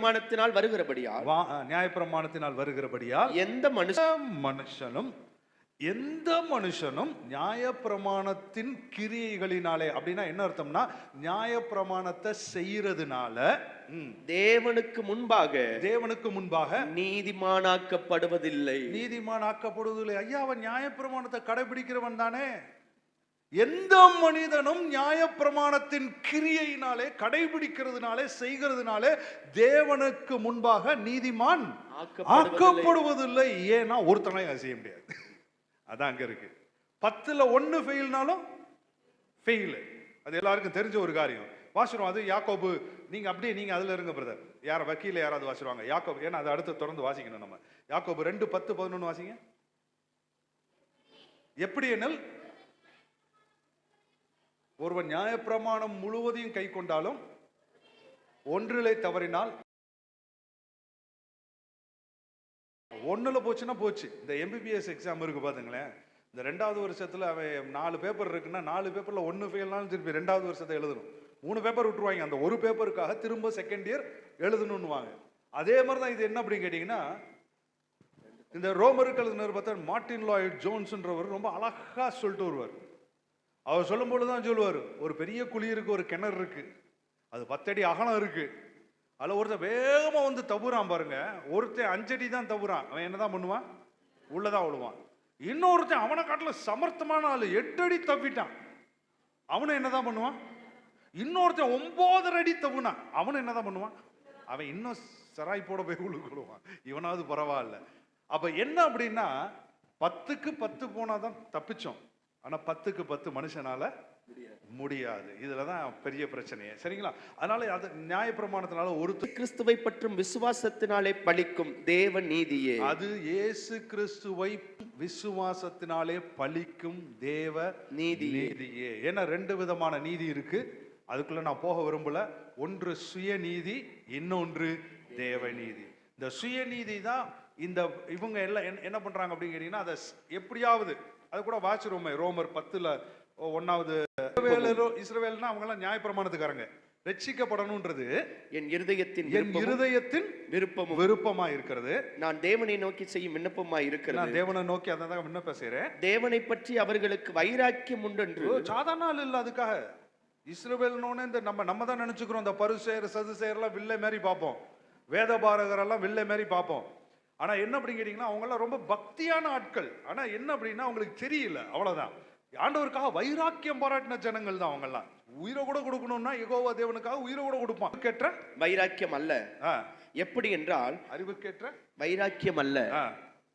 பிரமாணத்தினால் வருகிறபடியால் நியாயப்பிரமாணத்தினால் வருகிறபடியால் எந்த மனுஷன் மனுஷனும் எந்த மனுஷனும் நியாயப்பிரமாணத்தின் கிரியைகளினாலே அப்படின்னா என்ன அர்த்தம்னா நியாயப்பிரமாணத்தை செய்யறதுனால தேவனுக்கு முன்பாக தேவனுக்கு முன்பாக நீதிமானாக்கப்படுவதில்லை. நீதிமான் ஆக்கப்படுவதில்லை ஐயா அவன் நியாயப்பிரமாணத்தை கடைபிடிக்கிறவன் தானே? எந்த மனிதனும் நியாயப்பிரமாணத்தின் கிரியையினாலே கடைபிடிக்கிறதுனாலே செய்கிறதுனாலே தேவனுக்கு முன்பாக நீதிமான் ஆக்கப்படுவதில்லை. ஏன்னா ஒருத்தனை செய்ய முடியாது. அதான் அங்க இருக்கு. பத்துல ஒண்ணு ஃபெயில்னாலும் ஃபெயில் அது எல்லாருக்கும் தெரிஞ்ச ஒரு காரியம். வாசிடுவோம் அது யாக்கோபு நீங்க அப்படியே நீங்க அதுல இருங்க பிரதர் யார வக்கீல யாராவது வாசிடுவாங்க யாக்கோபு ஏன்னா அதை அடுத்து தொடர்ந்து வாசிக்கணும் நம்ம. யாக்கோபு ரெண்டு பத்து பதினொன்னு வாசிங்க. எப்படி எனில் ஒருவன் நியாயப்பிரமாணம் முழுவதையும் கை கொண்டாலும் ஒன்றிலே தவறினால் ஒன்றில் போச்சுன்னா போச்சு. இந்த எம்பிபிஎஸ் எக்ஸாம் இருக்கு பார்த்துங்களேன் இந்த ரெண்டாவது வருஷத்தில் அவன் நாலு பேப்பர் இருக்குன்னா நாலு பேப்பரில் ஒன்று ஃபெயில்னாலும் திருப்பி ரெண்டாவது வருஷத்தை எழுதணும். மூணு பேப்பர் விட்டுருவாங்க. அந்த ஒரு பேப்பருக்காக திரும்ப செகண்ட் இயர் எழுதணும்னுவாங்க அதே மாதிரி தான் இது என்ன அப்படின்னு கேட்டிங்கன்னா இந்த ரோமருக்கு எழுதினர் பார்த்தா மார்ட்டின் லாய்ட் ஜோன்ஸ்ன்றவர் ரொம்ப அழகாக சொல்லிட்டு வருவார். அவர் சொல்லும்போது தான் சொல்லுவார் ஒரு பெரிய குழி இருக்கு ஒரு கிணறு இருக்கு. அது பத்தடி அகலம் இருக்கு. அதில் ஒருத்தன் வேகமாக வந்து தவுறான் பாருங்க. ஒருத்தன் அஞ்சடி தான் தவுறான். அவன் என்ன தான் பண்ணுவான் உள்ளதான் விழுவான். இன்னொருத்தன் அவனை காட்டில் சமர்த்தமான ஆள். எட்டு அடி அவனும் என்ன தான் பண்ணுவான்? இன்னொருத்தன் ஒம்போதரை அடி தவுனான். என்ன தான் பண்ணுவான்? அவன் இன்னும் சராய் போட போய் உழுக்குடுவான் இவனாவது பரவாயில்ல. அப்போ என்ன அப்படின்னா பத்துக்கு பத்து போனாதான் தப்பிச்சோம். ஆனா பத்துக்கு பத்து மனுஷனால முடியாது. இதுல தான் பெரிய பிரச்சனையே. சரிங்களா? அதனால அது நியாயப்பிரமாணத்தினால ஒருத்தர் கிறிஸ்துவை பற்றும் விசுவாசத்தினாலே பலிக்கும் தேவ நீதியே. அது இயேசு கிறிஸ்துவை விசுவாசத்தினாலே பலிக்கும் தேவ நீதியே. நீதியே. ஏன்னா ரெண்டு விதமான நீதி இருக்கு. அதுக்குள்ள நான் போக விரும்பல. ஒன்று சுயநீதி இன்னொன்று தேவ நீதி. இந்த சுயநீதி தான் இந்த இவங்க எல்லாம் என்ன- பண்றாங்க அப்படின்னு கேட்டீங்கன்னா அதை எப்படியாவது அது கூட வாசிருவோமே ரோமர் பத்துல ஒ- ஒண்ணாவது இஸ்ரவேலரோ இஸ்ரவேல்னா அவங்க எல்லாம் நியாயப்பிரமாணத்துக்காரங்க. ரட்சிக்கப்படணும்ன்றது என் இருதயத்தின் என் இருதயத்தின் விருப்பமும். விருப்பமா இருக்கிறது. நான் தேவனை நோக்கி செய்யும் விண்ணப்பமாய் இருக்கிறது. நான் தேவனை நோக்கி அதை தான் விண்ணப்ப செய்றேன். தேவனை பற்றி அவர்களுக்கு வைராக்கியம் உண்டென்று. சாதாரண இல்ல அதுக்காக. இஸ்ரவேல்னோன்னு இந்த நம்ம நம்ம தான் நினைச்சுக்கிறோம். இந்த பரிசேர் சதுசேர்லாம் வில்லை மாதிரி பார்ப்போம். வேத பாரகரெல்லாம் வில்லை மாதிரி பார்ப்போம். ஆனா என்ன அப்படின்னு கேட்டீங்கன்னா அவங்க எல்லாம் ரொம்ப பக்தியான ஆட்கள். ஆனா என்ன அப்படின்னா அவங்களுக்கு தெரியல. அவ்வளவுதான். ஆண்டவருக்காக வைராக்கியம் பாராட்டின ஜனங்கள் தான் அவங்க எல்லாம் உயிரை கூட கொடுக்கணும்னா யெகோவா தேவனுக்காக உயிரை கூட கொடுப்பான். கேட்ட வைராக்கியம் அல்ல. எப்படி என்றால் அறிவுக்கேற்ற? வைராக்கியம் அல்ல.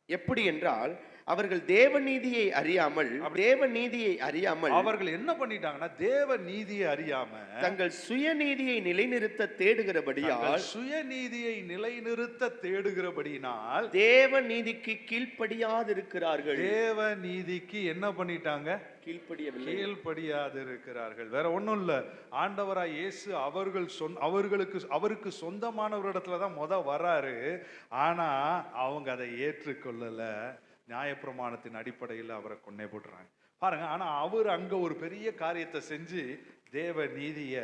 எப்படி என்றால் அவர்கள் தேவ நீதியை அறியாமல் தேவ நீதியை அறியாமல் அவர்கள் என்ன பண்ணிட்டாங்கன்னா தேவ நீதியை அறியாம தங்கள் சுயநீதியை நிலைநிறுத்த தேடுகிறபடியால் சுயநீதியை நிலைநிறுத்த தேடுகிறபடியினால் தேவ நீதிக்கு கீழ்ப்படியாதிருக்கிறார்கள். தேவ நீதிக்கு என்ன பண்ணிட்டாங்க? கீழ்ப்படியவில்லை. கீழ்ப்படியாது இருக்கிறார்கள் வேற ஒண்ணும் இல்ல. ஆண்டவராய் இயேசு அவர்கள் சொன் அவர்களுக்கு அவருக்கு சொந்தமானவரிடத்துல தான் முத வராரு. ஆனா அவங்க அதை ஏற்றுக்கொள்ளல. நியாயப்பிரமாணத்தின் அடிப்படையில் அவரை கொன்னே போட்டுறாங்க. பாருங்க ஆனா அவர் அங்க ஒரு பெரிய காரியத்தை செஞ்சு தேவ நீதிய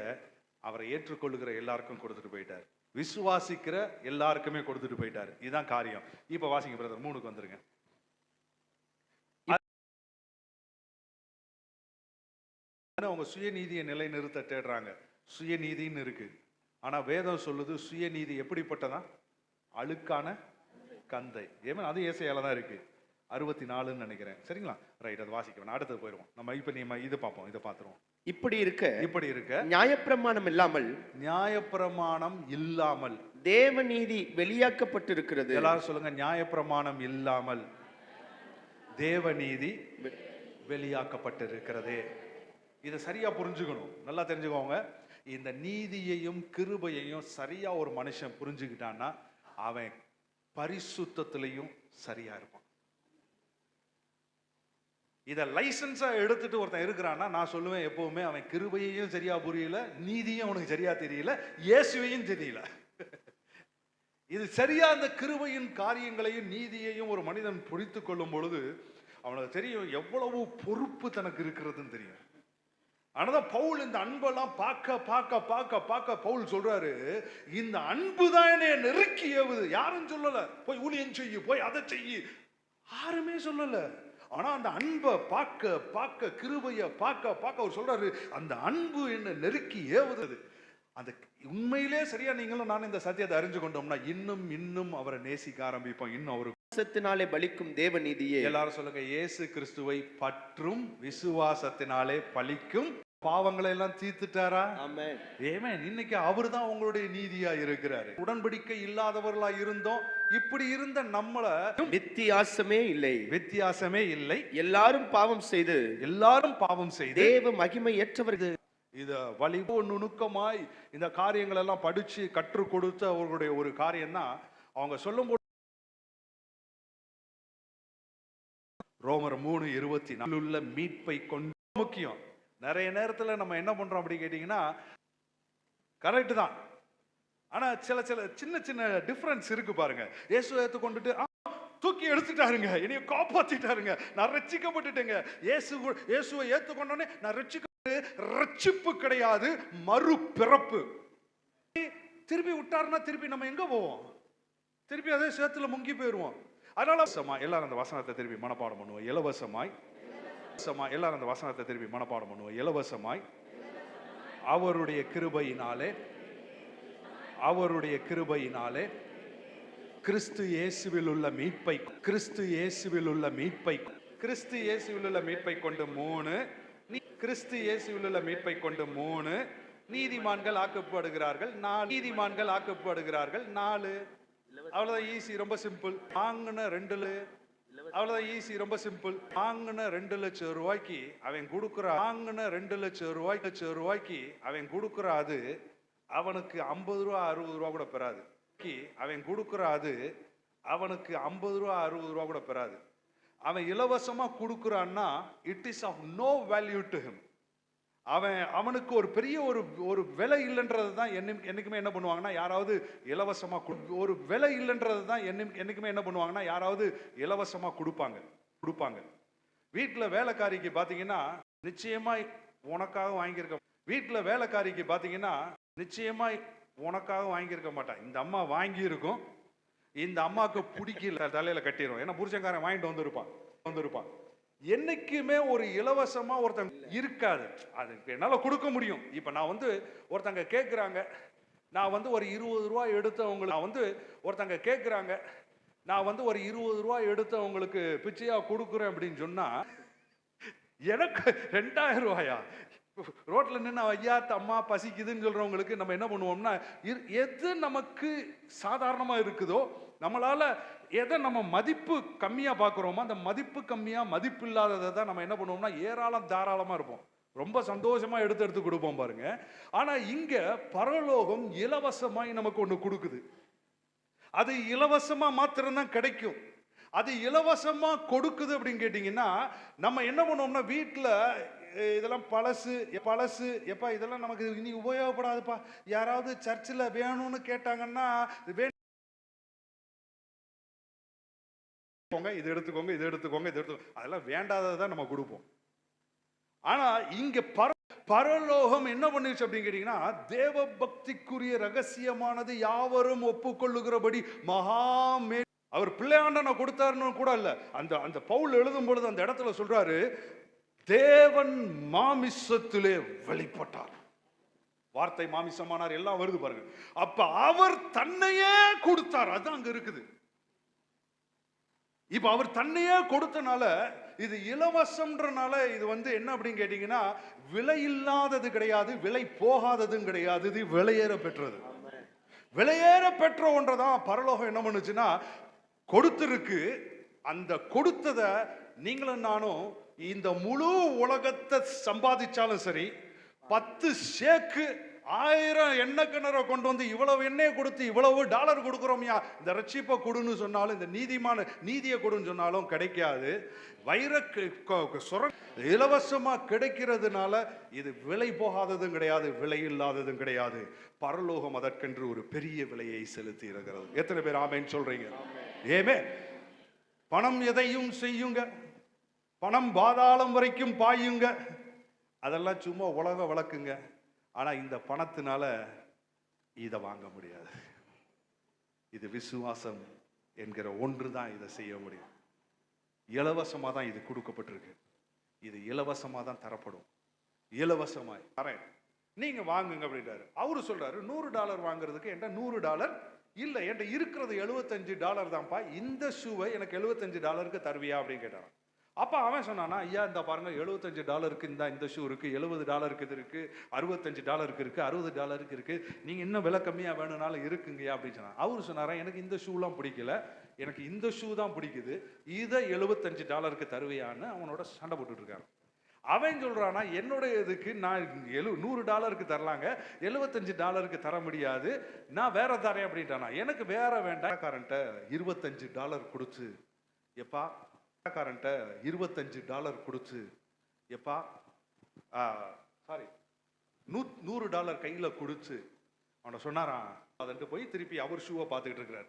அவரை ஏற்றுக்கொள்ளுகிற எல்லாருக்கும் கொடுத்துட்டு போயிட்டார். விசுவாசிக்கிற எல்லாருக்குமே கொடுத்துட்டு போயிட்டார். இதுதான் காரியம். இப்ப வாசிங்க பிரதர் மூணுக்கு வந்துருங்க. அவங்க சுயநீதியை நிலைநிறுத்த தேடுறாங்க. சுயநீதின்னு இருக்கு. ஆனா வேதம் சொல்லுது சுயநீதி எப்படிப்பட்டதா? அழுக்கான கந்தை. ஏமா அது ஏசையால தான் இருக்கு. அறுபத்தி நாலுன்னு நினைக்கிறேன். சரிங்களா? ரைட் அது வாசிக்க வேணாம் அடுத்தது போயிடுவோம். நம்ம இப்ப நீ இது பார்ப்போம் இதை பார்த்துருவோம். இப்படி இருக்க இப்படி இருக்க நியாயப்பிரமாணம் இல்லாமல் நியாயப்பிரமாணம் இல்லாமல் தேவ நீதி வெளியாக்கப்பட்டிருக்கிறது. எல்லாரும் சொல்லுங்க நியாயப்பிரமாணம் இல்லாமல் தேவநீதி வெளியாக்கப்பட்டிருக்கிறதே. இதை சரியா புரிஞ்சுக்கணும். நல்லா தெரிஞ்சுக்கோங்க. இந்த நீதியையும் கிருபையையும் சரியா ஒரு மனுஷன் புரிஞ்சுக்கிட்டான்னா அவன் பரிசுத்தத்திலையும் சரியா இருப்பான். இதை லைசன்ஸாக எடுத்துட்டு ஒருத்தன் இருக்கிறான்னா நான் சொல்லுவேன் எப்போவுமே அவன் கிருபையையும் சரியா புரியல நீதியும் அவனுக்கு சரியா தெரியல இயேசுவையும் தெரியல. இது சரியா அந்த கிருபையின் காரியங்களையும் நீதியையும் ஒரு மனிதன் புரித்து கொள்ளும் பொழுது அவனுக்கு தெரியும் எவ்வளவு பொறுப்பு தனக்கு இருக்கிறதுன்னு தெரியும். ஆனால் பவுல் இந்த அன்பெல்லாம் பார்க்க பார்க்க பார்க்க பார்க்க பவுல் சொல்றாரு இந்த அன்பு தான் என்னை நெருக்கி ஏவுது. யாரும் சொல்லலை. போய் ஊழியம் செய்யு போய் அதை செய்யு. யாருமே சொல்லலை. ஆனா அந்த அன்பை பார்க்க பார்க்க கிருபைய பார்க்க பார்க்க அவர் சொல்றாரு அந்த அன்பு என்ன நெருக்கி ஏவுது அந்த உண்மையிலே சரியா நீங்களும் நான் இந்த சத்தியத்தை அறிஞ்சு கொண்டோம்னா இன்னும் இன்னும் அவரை நேசிக்க ஆரம்பிப்போம். இன்னும் அவரு விசுவாசத்தினாலே பலிக்கும் தேவ நீதியே. எல்லாரும் சொல்லுங்க இயேசு கிறிஸ்துவை பற்றும் விசுவாசத்தினாலே பலிக்கும் பாவங்களை எல்லாம் தீர்த்துட்டாரா ஏமேன் இன்னைக்கு அவர் தான் உங்களுடைய நீதியா இருக்கிறாரு. உடன்படிக்கை இல்லாதவர்களா இருந்தோம். இப்படி இருந்த நம்மள வித்தியாசமே இல்லை. வித்தியாசமே இல்லை. எல்லாரும் பாவம் செய்து எல்லாரும் பாவம் செய்து தேவ மகிமையற்றவர்கள். இத வலிவு நுணுக்கமாய் இந்த காரியங்கள் எல்லாம் படிச்சு கற்றுக் கொடுத்த அவர்களுடைய ஒரு காரியம் தான் அவங்க சொல்லும் ரோமர் மூணு இருபத்தி நாலுள்ள மீட்பை கொண்டு முக்கியம். நிறைய நேரத்தில் நம்ம என்ன பண்ணுறோம் அப்படி கேட்டிங்கன்னா கரெக்டு தான். ஆனால் சில சில சின்ன சின்ன டிஃப்ரென்ஸ் இருக்கு பாருங்க. இயேசுவை ஏற்றுக்கொண்டுட்டு "ஆ, தூக்கி எடுத்துட்டாருங்க. என்னைய காப்பாத்திட்டாருங்க. நான் ரட்சிக்கப்பட்டுட்டேங்க. இயேசு இயேசுவை ஏற்றுக்கொண்டோன்னே நான் ரட்சிக்கப்பட்டு ரட்சிப்பு கிடையாது மறுபிறப்பு. திருப்பி விட்டாருன்னா திருப்பி நம்ம எங்க போவோம்? திருப்பி அதே சேத்துல முங்கி போயிருவோம். அதனால எல்லாரும் அந்த வசனத்தை திருப்பி மனப்பாடம் பண்ணுவோம். இலவசமாய் இலவசமாய் எல்லாரும் அந்த வசனத்தை திரும்பி மனப்பாடம் பண்ணுவோம். இலவசமாய் அவருடைய கிருபையினாலே அவருடைய கிருபையினாலே கிறிஸ்து இயேசுவில் உள்ள மீட்பை கிறிஸ்து இயேசுவில் உள்ள மீட்பை கிறிஸ்து இயேசுவில் உள்ள மீட்பை கொண்டு மூணு நீ கிறிஸ்து இயேசுவில் உள்ள மீட்பை கொண்டு மூணு நீதிமான்கள் ஆக்கப்படுகிறார்கள் நாலு நீதிமான்கள் ஆக்கப்படுகிறார்கள் நாலு. அவ்வளவுதான் ஈஸி ரொம்ப சிம்பிள் வாங்கின ரெண்டுல. அவ்வளோதான் ஈஸி ரொம்ப சிம்பிள் வாங்கின ரெண்டு லட்சம் ரூபாய்க்கு அவன் கொடுக்குற வாங்கின ரெண்டு லட்சம் ரூபாய்க்கு லட்சம் ரூபாய்க்கு அவன் கொடுக்குற அது அவனுக்கு ஐம்பது ரூபா அறுபது ரூபா கூட பெறாது. அவன் கொடுக்குற அது அவனுக்கு ஐம்பது ரூபா அறுபது ரூபா கூட பெறாது. அவன் இலவசமாக கொடுக்குறான்னா it is of no value to him அவன் அவனுக்கு ஒரு பெரிய ஒரு ஒரு விலை இல்லைன்றது தான் என்ன என்னைக்குமே என்ன பண்ணுவாங்கன்னா யாராவது இலவசமாக கொடு- ஒரு விலை இல்லைன்றது தான் என்ன என்னைக்குமே என்ன பண்ணுவாங்கன்னா யாராவது இலவசமாக கொடுப்பாங்க கொடுப்பாங்க. வீட்டில் வேலைக்காரிக்கு பார்த்தீங்கன்னா நிச்சயமாய் உனக்காக வாங்கியிருக்க வீட்டில் வேலைக்காரிக்கு பார்த்தீங்கன்னா நிச்சயமாய் உனக்காக வாங்கியிருக்க மாட்டான். இந்த அம்மா வாங்கியிருக்கும் இந்த அம்மாவுக்கு பிடிக்கல தலையில் கட்டிடும் ஏன்னா புருஷங்காரன் வாங்கிட்டு வந்திருப்பான் வந்திருப்பான். என்னைக்குமே ஒரு இலவசமாக ஒருத்தங்க இருக்காது. அதுக்கு என்னால் கொடுக்க முடியும். இப்போ நான் வந்து ஒருத்தங்க கேட்குறாங்க நான் வந்து ஒரு இருபது ரூபா எடுத்தவங்களுக்கு நான் வந்து ஒருத்தங்க கேட்குறாங்க நான் வந்து ஒரு இருபது ரூபா எடுத்தவங்களுக்கு பிச்சையாக கொடுக்குறேன் அப்படின்னு சொன்னால் எனக்கு ரெண்டாயிரம் ரூபாயா? ரோட்டில் நின்று ஐயா அம்மா பசிக்குதுன்னு சொல்கிறவங்களுக்கு நம்ம என்ன பண்ணுவோம்னா இரு- எது நமக்கு சாதாரணமாக இருக்குதோ நம்மளால் எதை நம்ம மதிப்பு கம்மியாக பார்க்குறோமோ அந்த மதிப்பு கம்மியாக மதிப்பு இல்லாததை தான் நம்ம என்ன பண்ணுவோம்னா ஏராளம் தாராளமாக இருப்போம். ரொம்ப சந்தோஷமாக எடுத்து எடுத்து கொடுப்போம் பாருங்க. ஆனால் இங்கே பரலோகம் இலவசமாய் நமக்கு ஒன்று கொடுக்குது. அது இலவசமாக மாத்திரம்தான் கிடைக்கும். அது இலவசமாக கொடுக்குது அப்படின்னு கேட்டிங்கன்னா நம்ம என்ன பண்ணுவோம்னா வீட்டில் இதெல்லாம் பழசு எ- பழசு. எப்பா இதெல்லாம் நமக்கு இனி உபயோகப்படாதுப்பா. யாராவது சர்ச்சில் வேணும்னு கேட்டாங்கன்னா வே இது எடுத்துக்கோங்க இது எடுத்துக்கோங்க இது எடுத்துக்கோங்க. அதெல்லாம் வேண்டாததை தான் நம்ம கொடுப்போம். ஆனா இங்க பர பரலோகம் என்ன பண்ணிருச்சு அப்படின்னு கேட்டீங்கன்னா தேவ பக்திக்குரிய ரகசியமானது யாவரும் ஒப்புக்கொள்ளுகிறபடி மகாமே அவர் பிள்ளையாண்டனை கொடுத்தாருன்னு கூட இல்ல அந்த அந்த பவுல் எழுதும் பொழுது அந்த இடத்துல சொல்றாரு தேவன் மாமிசத்திலே வெளிப்பட்டார். வார்த்தை மாமிசமானார் எல்லாம் வருது பாருங்க. அப்ப அவர் தன்னையே கொடுத்தார். அது அங்க இருக்குது. இப்ப அவர் தன்னையே கொடுத்தனால இது இலவசம்ன்றனால இது வந்து என்ன அப்படின்னு கேட்டீங்கன்னா விலை இல்லாதது கிடையாது விலை போகாததும் கிடையாது இது விலையேற பெற்றது. விலையேற பெற்ற ஒன்றைதான் பரலோகம் என்ன பண்ணுச்சுன்னா கொடுத்துருக்கு. அந்த கொடுத்ததை நீங்களும் நானும் இந்த முழு உலகத்தை சம்பாதிச்சாலும் சரி பத்து ஷேக்கு ஆயிரம் எண்ணெய் கிணற கொண்டு வந்து இவ்வளவு எண்ணெயை கொடுத்து இவ்வளவு டாலர் கொடுக்குறோம்யா. இந்த ரட்சிப்பை கொடுன்னு சொன்னாலும் இந்த நீதிமான நீதியை கொடுன்னு சொன்னாலும் கிடைக்காது. வைர சுர இலவசமா கிடைக்கிறதுனால இது விலை போகாததும் கிடையாது விலை இல்லாததும் கிடையாது. பரலோகம் அதற்கென்று ஒரு பெரிய விலையை செலுத்தி இருக்கிறது. எத்தனை பேர் ஆமேன்னு சொல்றீங்க? ஏமே. பணம் எதையும் செய்யுங்க. பணம் பாதாளம் வரைக்கும் பாயுங்க. அதெல்லாம் சும்மா உலக வழக்குங்க. ஆனால் இந்த பணத்தினால இதை வாங்க முடியாது. இது விசுவாசம் என்கிற ஒன்று தான் இதை செய்ய முடியும். இலவசமாக தான் இது கொடுக்கப்பட்டிருக்கு. இது இலவசமாக தான் தரப்படும். இலவசமாய் தரேன். நீங்கள் வாங்குங்க அப்படின்றாரு. அவரு சொல்கிறாரு நூறு டாலர் வாங்குறதுக்கு என்கிட்ட நூறு டாலர் இல்லை என்கிட்ட இருக்கிறது எழுபத்தஞ்சு டாலர் தான்ப்பா. இந்த ஷூவை எனக்கு எழுபத்தஞ்சு டாலருக்கு தருவியா அப்படின்னு கேட்டாரான் அப்போ அவன் சொன்னானா ஐயா இந்த பாருங்க எழுபத்தஞ்சு டாலருக்கு இந்த இந்த ஷூ இருக்குது எழுபது டாலருக்கு இது இருக்குது அறுபத்தஞ்சு டாலருக்கு இருக்குது அறுபது டாலருக்கு இருக்குது நீங்கள் இன்னும் விலை கம்மியாக வேணும்னாலும் இருக்குங்கய்யா அப்படின்னு சொன்னான். அவர் சொன்னாரா எனக்கு இந்த ஷூலாம் பிடிக்கல எனக்கு இந்த ஷூ தான் பிடிக்குது இதை எழுபத்தஞ்சு டாலருக்கு தருவையான்னு அவனோட சண்டை போட்டுட்ருக்காரு அவன் சொல்கிறானா என்னுடைய இதுக்கு நான் எழு நூறு டாலருக்கு தரலாங்க எழுபத்தஞ்சு டாலருக்கு தர முடியாது நான் வேற தரேன் அப்படின்ட்டானா. எனக்கு வேற வேண்டாம் காரன்ட்ட இருபத்தஞ்சு டாலர் கொடுத்து எப்பா காரன்ட்ட இருபத்தஞ்சு டாலர் கொடுத்து எப்பா சாரி நூ நூறு டாலர் கையில் கொடுத்து அவனை சொன்னாரான் அதன்ட்டு போய் திருப்பி அவர் ஷூவை பார்த்துக்கிட்டு இருக்கிறார்.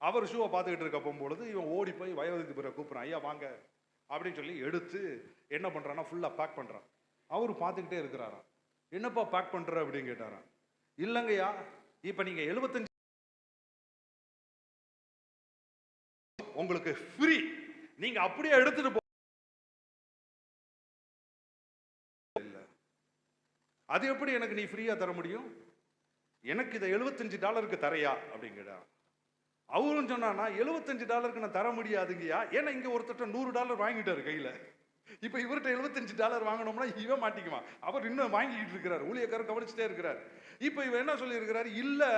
அவர் ஷூவை பார்த்துக்கிட்டு இருக்க போகும்பொழுது இவன் ஓடி போய் வயோதிக்கு கூப்பிட்றான். ஐயா வாங்க அப்படின்னு சொல்லி எடுத்து என்ன பண்ணுறான்னா ஃபுல்லாக பேக் பண்ணுறான் அவர் பார்த்துக்கிட்டே இருக்கிறாராம். என்னப்பா பேக் பண்ணுற அப்படின்னு கேட்டாராம். இல்லைங்கய்யா இப்போ நீங்கள் எழுபத்தஞ்சு உங்களுக்கு ஃப்ரீ நீங்க அப்படியே எடுத்துட்டு போ அது எப்படி எனக்கு நீ ஃப்ரீயா தர முடியும்? எனக்கு இதை எழுபத்தஞ்சு டாலருக்கு தரையா? அப்படின்னு அவரும் சொன்னானா எழுபத்தஞ்சு டாலருக்கு நான் தர முடியாதுங்கய்யா. ஏன்னா இங்க ஒருத்தட்ட நூறு டாலர் வாங்கிட்டாரு கையில. இப்ப இவர்கிட்ட எழுபத்தஞ்சு டாலர் வாங்கணும்னா இவன் மாட்டிக்குவான். அவர் இன்னும் வாங்கிக்கிட்டு இருக்கிறார். ஊழியக்காரர் கவனிச்சுட்டே இருக்கிறார். இப்போ இவன் என்ன சொல்லியிருக்கிறார்? இல்லை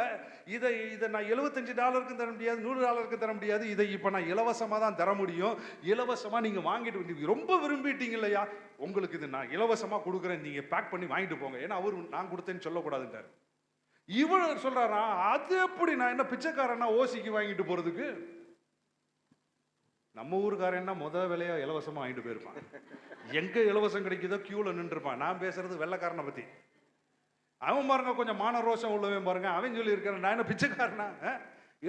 இதை இதை நான் எழுபத்தஞ்சு டாலருக்கு தர முடியாது நூறு டாலருக்கு தர முடியாது இதை இப்போ நான் இலவசமா தான் தர முடியும். இலவசமா நீங்க வாங்கிட்டு நீங்க ரொம்ப விரும்பிட்டீங்க இல்லையா? உங்களுக்கு இது நான் இலவசமா கொடுக்குறேன். நீங்கள் பேக் பண்ணி வாங்கிட்டு போங்க. ஏன்னா அவர் நான் கொடுத்தேன்னு சொல்லக்கூடாதுன்றார். இவர் சொல்கிறாரா அது எப்படி நான் என்ன பிச்சைக்காரனா ஓசிக்கு வாங்கிட்டு போறதுக்கு? நம்ம ஊருக்காரன் என்ன முத விலையா இலவசமா வாங்கிட்டு போயிருப்பான். எங்க இலவசம் கிடைக்குதோ கியூல நின்றுருப்பான் நான் பேசுறது வெள்ளைக்காரனை பத்தி. அவன் பாருங்க கொஞ்சம் மான ரோஷம் உள்ளவன் பாருங்க. அவன் சொல்லி இருக்கிறான் நான் என்ன பிச்சைக்காரனா?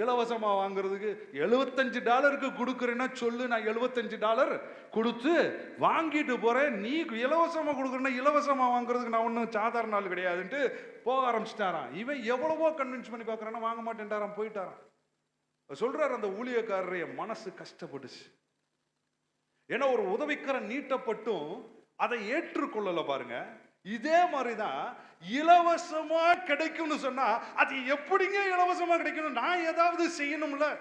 இலவசமாக இலவசமா வாங்குறதுக்கு எழுபத்தஞ்சு டாலருக்கு கொடுக்குறேன்னா சொல்லு நான் எழுபத்தஞ்சு டாலர் கொடுத்து வாங்கிட்டு போறேன். நீ இலவசமா கொடுக்குறேன்னா இலவசமா வாங்குறதுக்கு நான் ஒன்றும் சாதாரண ஆள் கிடையாதுன்ட்டு போக ஆரம்பிச்சிட்டாரான் இவன் எவ்வளவோ கன்வின்ஸ் பண்ணி பார்க்குறான்னா வாங்க மாட்டேன்டாரான் போயிட்டாரான் சொல்றார் அந்த ஊழியக்காரரைய மனசு கஷ்டப்பட்டுச்சு. ஏன்னா ஒரு உதவிக்கரம் நீட்டப்பட்டும் அதை ஏற்றுக்கொள்ளல பாருங்க. இதே மாதிரிதான் இலவசமா கிடைக்கும்னு சொன்னா அது எப்படிங்க இலவசமா கிடைக்கணும்? நான் ஏதாவது செய்யணும்ல.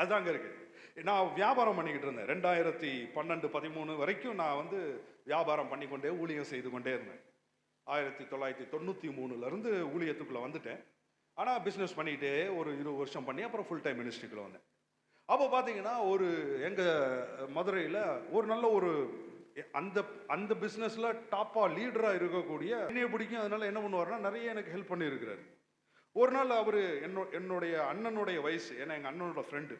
அதுதாங்க இருக்கு. நான் வியாபாரம் பண்ணிக்கிட்டு இருந்தேன். ரெண்டாயிரத்தி பன்னெண்டு பதிமூணு வரைக்கும் நான் வந்து வியாபாரம் பண்ணிக்கொண்டே ஊழியம் செய்து கொண்டே இருந்தேன். ஆயிரத்தி தொள்ளாயிரத்தி தொண்ணூற்றி மூணுலேருந்து ஊழியத்துக்குள்ளே வந்துட்டேன். ஆனால் பிஸ்னஸ் பண்ணிக்கிட்டே ஒரு இருபது வருஷம் பண்ணி அப்புறம் ஃபுல் டைம் மினிஸ்ட்ரிக்குள்ளே வந்தேன். அப்போ பார்த்தீங்கன்னா ஒரு எங்கள் மதுரையில் ஒரு நல்ல ஒரு அந்த அந்த பிஸ்னஸில் டாப்பாக லீடராக இருக்கக்கூடிய என்னைய பிடிக்கும். அதனால என்ன பண்ணுவாருன்னா நிறைய எனக்கு ஹெல்ப் பண்ணியிருக்கிறாரு. ஒரு நாள் அவர் என்னோ என்னுடைய அண்ணனுடைய வயசு ஏன்னா எங்கள் அண்ணனோட ஃப்ரெண்டு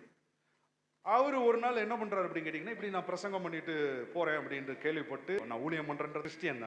அவர் ஒரு நாள் என்ன பண்ணுறாரு அப்படின்னு கேட்டிங்கன்னா இப்படி நான் பிரசங்கம் பண்ணிட்டு போகிறேன் அப்படின்ட்டு கேள்விப்பட்டு நான் ஊழியம் பண்ணுறேன்ற கிறிஸ்டியன் தான்.